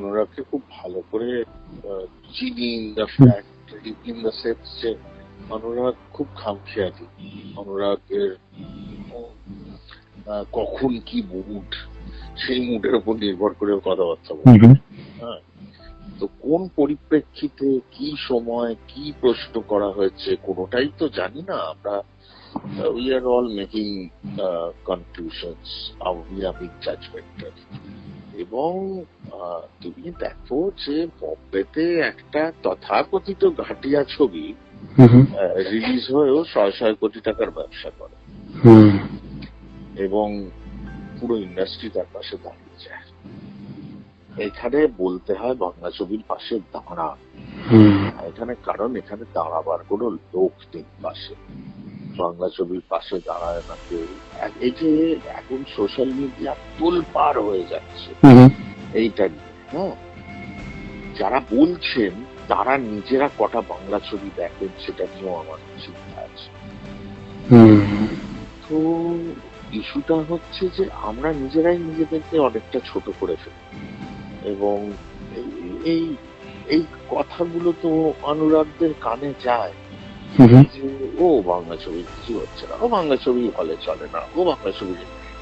অনুরাগকে খুব ভালো করে চিনি in the fact in the sense যে অনুরাগ খুব খামখেয়ালি। অনুরাগের কখন কি মুড সেই মুডের উপর নির্ভর করে কথাবার্তা বলে। হ্যাঁ। তো কোন পরিপ্রেক্ষিতে কি সময় কি প্রশ্ন করা হয়েছে কোনোটাই তো জানি না। আমরা we are all making conclusions we are big judgemental এবং তুমি দেখো যে বম্বেতে একটা তথাকথিত ঘাটিয়া ছবি রিলিজ হয়েও ছয় ছয় কোটি টাকার ব্যবসা করে। এবং পুরো ইন্ডাস্ট্রি তার পাশে দাঁড়িয়ে যায়। এখানে বলতে হয় বাংলা ছবির পাশে দাঁড়া। এখানে কারণ এখানে দাঁড়াবার কোনো লোক নেই পাশে। বাংলা ছবির পাশে দাঁড়ায় না কেউ। যে এখন সোশ্যাল মিডিয়া তোল পার হয়ে যাচ্ছে। এইটা হ্যাঁ? যারা বলছেন তারা নিজেরা কটা বাংলা ছবি দেখেন সেটা নিয়েও আমার চিন্তা আছে। তো ইস্যুটা হচ্ছে যে আমরা নিজেরাই নিজেদেরকে অনেকটা ছোট করে ফেলি। এবং এই- এই কথাগুলো তো অনুরাগদের কানে যায়। ও বাংলা ছবি কিছু হচ্ছে না ও বাংলা ছবি হলে চলে না ও বাংলা ছবি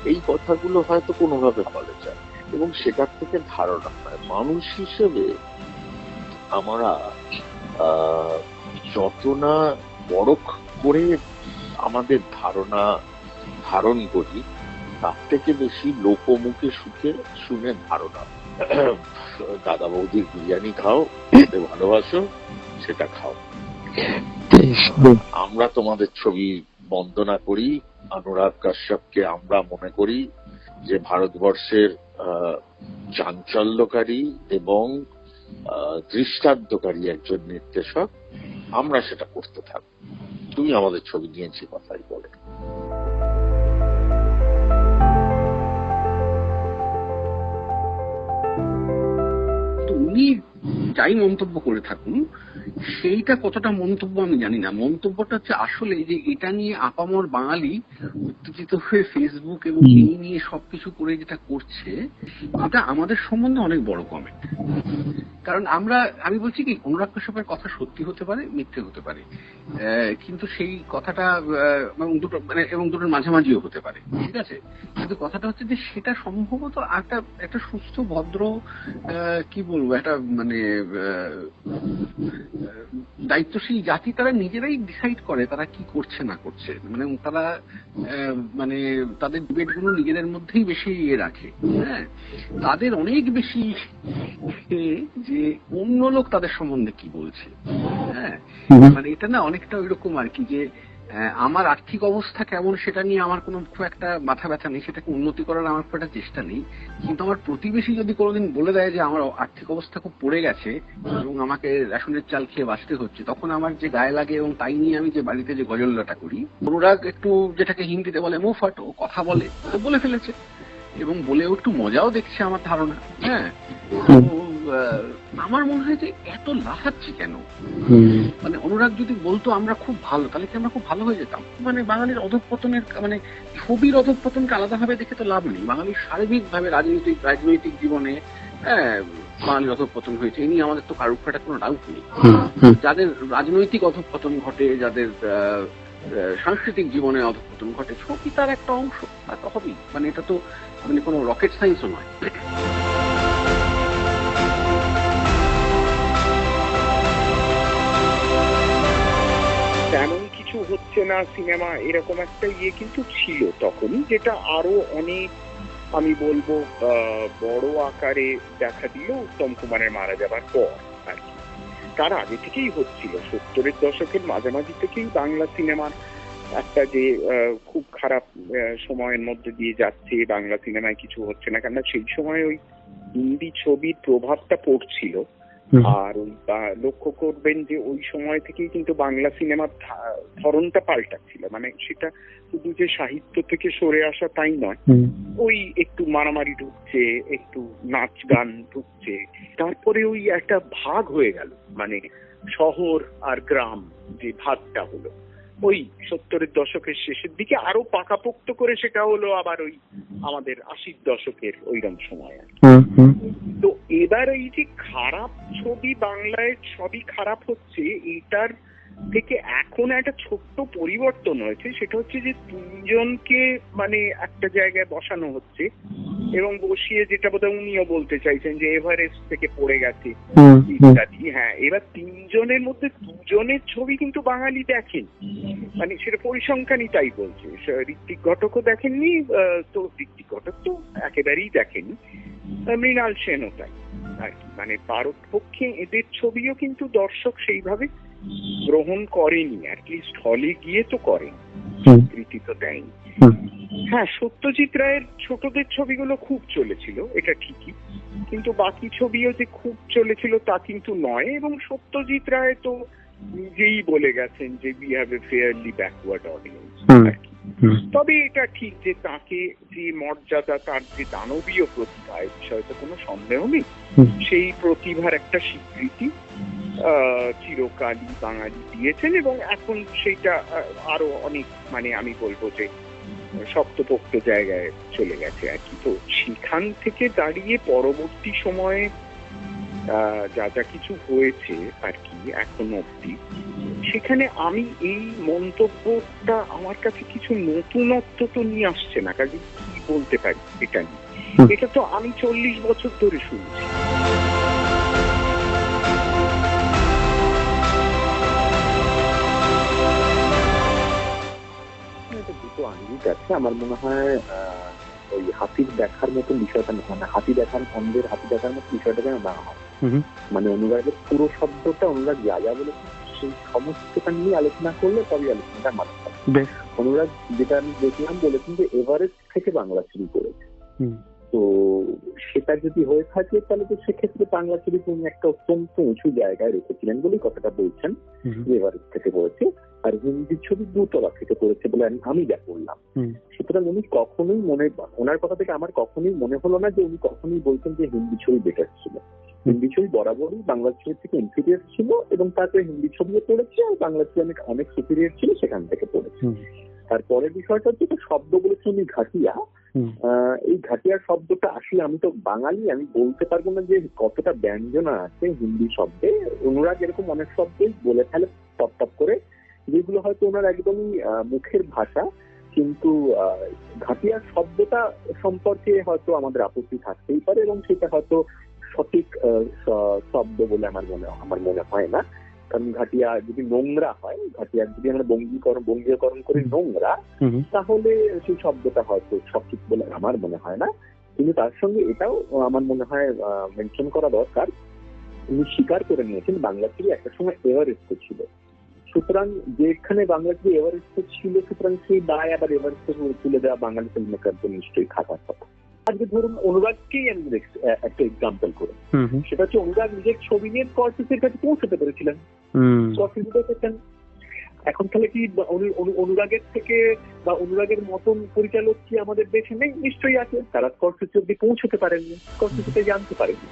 এই কথাগুলো হয়তো কোনোভাবে হলে যায় এবং সেটার থেকে ধারণা হয় মানুষ হিসেবে আমরা যত না বড় করে আমাদের ধারণা ধারণ করি তার থেকে বেশি লোকমুখে সুখে শুনে ধারণা দাদা বৌদির বিরিয়ানি খাও ভালোবাসো, সেটা খাও। আমরা তোমাদের ছবি বন্দনা করি, অনুরাগ কাশ্যপকে আমরা মনে করি যে ভারতবর্ষের চাঞ্চল্যকারী এবং দৃষ্টান্তকারী একজন নির্দেশক, আমরা সেটা করতে থাকব তুমি আমাদের ছবি নিয়েছি কথাই বলে। উনি যাই মন্তব্য করে থাকুন সেইটা কতটা মন্তব্য আমি জানি না। মন্তব্যটা হচ্ছে আসলে যে এটা নিয়ে আপামর বাঙালি উত্তেজিত হয়ে ফেসবুক এবং এই নিয়ে সবকিছু করে যেটা করছে এটা আমাদের সম্বন্ধে অনেক বড় কমেন্ট কারণ আমরা আমি বলছি কি অনুরাগ কাশ্যপের কথা সত্যি হতে পারে মিথ্যে হতে পারে। কিন্তু সেই কথাটা আহ, দুটো মানে এবং দুটোর মাঝামাঝিও হতে পারে। ঠিক আছে? কিন্তু কথাটা হচ্ছে যে সেটা সম্ভবত একটা একটা সুস্থ ভদ্র আহ, কি বলব একটা মানে আহ, দায়িত্বশীল জাতি তারা নিজেরাই ডিসাইড করে তারা কি করছে না করছে। মানে তারা মানে তাদের ডিবেটগুলো নিজেদের মধ্যেই বেশি ইয়ে রাখে। হ্যাঁ? তাদের অনেক বেশি যে অন্য লোক তাদের সম্বন্ধে কি বলছে। হ্যাঁ? মানে এটা না অনেকটা ওইরকম আর কি যে আমার আর্থিক অবস্থা কেমন সেটা নিয়ে আমার কোনো খুব একটা মাথা ব্যথা নেই, সেটাকে উন্নতি করার আমার খুব একটা চেষ্টা নেই। কিন্তু আমার প্রতিবেশী যদি কোনোদিন বলে দেয় যে আমার আর্থিক অবস্থা খুব পড়ে গেছে এবং আমাকে রেশনের চাল খেয়ে বাঁচতে হচ্ছে, তখন আমার যে গায়ে লাগে এবং তাই নিয়ে আমি যে বাড়িতে যে গজলটা করি, অনুরাগ একটু যেটাকে হিন্দিতে বলে মুফাট ও কথা বলে বলে ফেলেছে। এবং বলেও একটু মজাও দেখছে আমার ধারণা হ্যাঁ। তো আমার মনে হয় যে এত লাফাচ্ছি কেন? মানে অনুরাগ যদি বলতো আমরা খুব ভালো তাহলে কি আমরা খুব ভালো হয়ে যেতাম? মানে বাঙালির অধঃপতনের মানে ছবির অধঃপতনকে আলাদাভাবে দেখে তো লাভ নেই। বাঙালির সার্বিক ভাবে রাজনৈতিক রাজনৈতিক জীবনে হ্যাঁ বাঙালির অধঃপতন হয়েছে এই নিয়ে আমাদের তো কারুর একটা কোনো ডাউট নেই। যাদের রাজনৈতিক অধঃপতন ঘটে যাদের সাংস্কৃতিক জীবনে অধঃপতন ঘটে ছবি তার একটা অংশ তা তো হবেই। মানে এটা তো মানে কোনো রকেট সায়েন্সও নয়। কিছু হচ্ছে না, সিনেমা এরকম একটা ইয়ে কিন্তু ছিল তখনই, যেটা আরও অনেক, আমি বলব বড় আকারে দেখা দিল উত্তম কুমারের মারা যাবার পর আর কি। তার আগে থেকেই হচ্ছিল, সত্তরের দশকের মাঝামাঝি থেকেই বাংলা সিনেমার একটা যে খুব খারাপ সময়ের মধ্যে দিয়ে যাচ্ছে, বাংলা সিনেমায় কিছু হচ্ছে না কেননা সেই সময় ওই হিন্দি ছবির প্রভাবটা পড়ছিল। আর লক্ষ্য করবেন যে ওই সময় থেকেই কিন্তু বাংলা সিনেমার ধরনটা পাল্টাচ্ছিল। মানে সেটা শুধু যে সাহিত্য থেকে সরে আসা তাই নয়। ওই একটু মারামারি ঢুকছে একটু নাচ গান ঢুকছে। তারপরে ওই একটা ভাগ হয়ে গেল। মানে শহর আর গ্রাম যে ভাগটা হলো। ওই সত্তরের দশকের শেষের দিকে আরও পাকাপোক্ত করে সেটা হলো আবার ওই আমাদের আশির দশকের ওইরকম সময় আর। তো এবার এই যে খারাপ ছবি বাংলায় সবই খারাপ হচ্ছে এটার থেকে এখন একটা ছোট্ট পরিবর্তন হয়েছে সেটা হচ্ছে যে তিনজনকে মানে একটা জায়গায় বসানো হচ্ছে এবং বসিয়ে যেটা বোধহয় উনিও বলতে চাইছেন যে এভারেস্ট থেকে পড়ে গেছে। ইত্যাদি হ্যাঁ এবার তিনজনের মধ্যে দুজনের ছবি কিন্তু বাঙালি দেখেন। মানে সেটা পরিসংখ্যানই তাই বলছে। ঋত্বিক ঘটকও দেখেননি তো ঋত্বিক ঘটক তো একেবারেই দেখেনি মৃণাল সেনও তাই। আর কি। মানে পারতপক্ষে এদের ছবিও কিন্তু দর্শক সেইভাবে গ্রহণ করেনি অ্যাটলিস্ট হলে গিয়ে তো করেন স্বীকৃতি তো দেয়নি। হ্যাঁ সত্যজিৎ রায়ের ছোটদের ছবিগুলো খুব চলেছিল এটা ঠিকই। কিন্তু বাকি ছবিও যে খুব চলেছিল তা কিন্তু নয় এবং সত্যজিৎ রায় তো নিজেই বলে গেছেন যে we have a fairly backward audience আর কি। তবে এটা ঠিক যে তাকে যে মর্যাদা তার যে দানবীয় প্রতিভা এ বিষয়ে তো কোনো সন্দেহ নেই। সেই প্রতিভার একটা স্বীকৃতি চিরকালই বাঙালি দিয়েছেন এবং এখন সেইটা আরও অনেক মানে আমি বলব যে শক্তপোক্ত জায়গায় চলে গেছে আর কি। তো সেখান থেকে দাঁড়িয়ে পরবর্তী সময়ে আহ, যা যা কিছু হয়েছে আর কি এখন অব্দি সেখানে আমি এই মন্তব্যটা আমার কাছে কিছু নতুনত্ব তো নিয়ে আসছে না কাজে কি বলতে পারি এটা নিয়ে? এটা তো আমি চল্লিশ বছর ধরে শুনছি। দুটো আঙ্গিক আছে আমার মনে হয় আহ, ওই হাতির দেখার মতন বিষয়টা না মানে হাতি দেখার অন্ধের হাতি দেখার মতো বিষয়টা যেন না হয়। মানে অনুরাগের পুরো শব্দটা অনুরাগ যা যা বলেছে। সেই সমস্তটা নিয়ে আলোচনা করলে তবে আলোচনাটা মানতে হবে অনুরাগ যেটা আমি দেখলাম বলেছেন যে এভারেস্ট থেকে বাংলা শুরু করেছে। তো সেটা যদি হয়ে থাকে তাহলে তো সেক্ষেত্রে বাংলা ছবি তিনি একটা অত্যন্ত উঁচু জায়গায় রেখেছিলেন বলে কথাটা বলছেন। যে এভারেস্ট থেকে পড়েছে আর হিন্দি ছবি দুতলা থেকে পড়েছে বলে আমি- আমি যা করলাম সুতরাং উনি কখনোই মনে ওনার কথা থেকে আমার কখনোই মনে হলো না যে উনি কখনোই বলছেন যে হিন্দি ছবি বেটার ছিল। হিন্দি ছবি বরাবরই বাংলা ছবি থেকে ইনফিরিয়ার ছিল এবং তারপরে হিন্দি ছবিও পড়েছে আর বাংলা ছবি অনেক অনেক সুপিরিয়ার ছিল সেখান থেকে পড়েছে। তারপরের বিষয়টা হচ্ছে যে শব্দ বলেছে উনি ঘাটিয়া এই ঘাটিয়া শব্দটা আসলে আমি তো বাঙালি আমি বলতে পারব না যে কতটা ব্যঞ্জনা আছে হিন্দি শব্দে। অনুরাগ এরকম অনেক শব্দই বলে ফেলে টপ টপ করে যেগুলো হয়তো ওনার একদমই মুখের ভাষা। কিন্তু আহ, ঘাটিয়া শব্দটা সম্পর্কে হয়তো আমাদের আপত্তি থাকতেই পারে এবং সেটা হয়তো সঠিক শব্দ বলে আমার মনে আমার মনে হয় না। কারণ ঘাটিয়া যদি নোংরা হয় ঘাটিয়া যদি আমরা বঙ্গীকরণ বঙ্গীয়করণ করি নোংরা তাহলে সেই শব্দটা হয়তো সঠিক বলে আমার মনে হয় না। কিন্তু তার সঙ্গে এটাও আমার মনে হয় মেনশন করা দরকার। উনি স্বীকার করে নিয়েছেন বাংলা থেকে একটা সময় এভারেস্ট ছিল। সুতরাং যেখানে বাংলা থেকে এভারেস্ট ছিল সুতরাং সেই দায় আবার এভারেস্ট তুলে দেওয়া বাঙালি ফিল্ম মেকারদের নিশ্চয়ই খাতার কথা। আজকে ধরুন অনুরাগকেই আমি একটা এক্সাম্পল করি। সেটা হচ্ছে অনুরাগ নিজের ছবি নিয়ে স্করসিসের কাছে পৌঁছতে পেরেছিলেন। এখন তাহলে কি অনু- অনু- অনুরাগের থেকে বা অনুরাগের মতন পরিচালক কি আমাদের দেশে নেই? নিশ্চয়ই আছে। তারা স্করসিসে অব্দি পৌঁছতে পারেননি স্করসিসে জানতে পারেননি।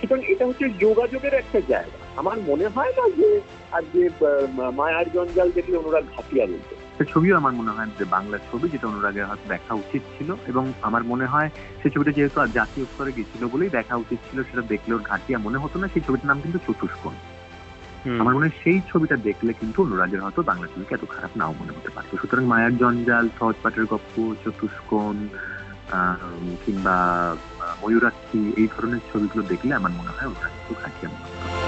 সুতরাং এটা হচ্ছে যোগাযোগের একটা জায়গা। আমার মনে হয় না যে আজকে আহ, মায়ার জঞ্জাল দেখলে অনুরাগ ঘাটিয়া বলতে সে ছবিও আমার মনে হয় যে বাংলা ছবি যেটা অনুরাগের হয়তো দেখা উচিত ছিল। এবং আমার মনে হয় সেই ছবিটা যেহেতু আর জাতীয় স্তরে গেছিল বলেই দেখা উচিত ছিল সেটা দেখলে ওর ঘাটিয়া মনে হতো না। সেই ছবিটার নাম কিন্তু চতুষ্কোণ। আমার মনে হয় সেই ছবিটা দেখলে কিন্তু অনুরাগের হয়তো বাংলা ছবিকে এত খারাপ নাও মনে হতে পারতো সুতরাং মায়ার জঞ্জাল সহজ পাটের গপ্প চতুষ্কোণ কিংবা ময়ূরাক্ষী এই ধরনের ছবিগুলো দেখলে আমার মনে হয় অনুরাগ একটু ঘাটিয়া মনে হতো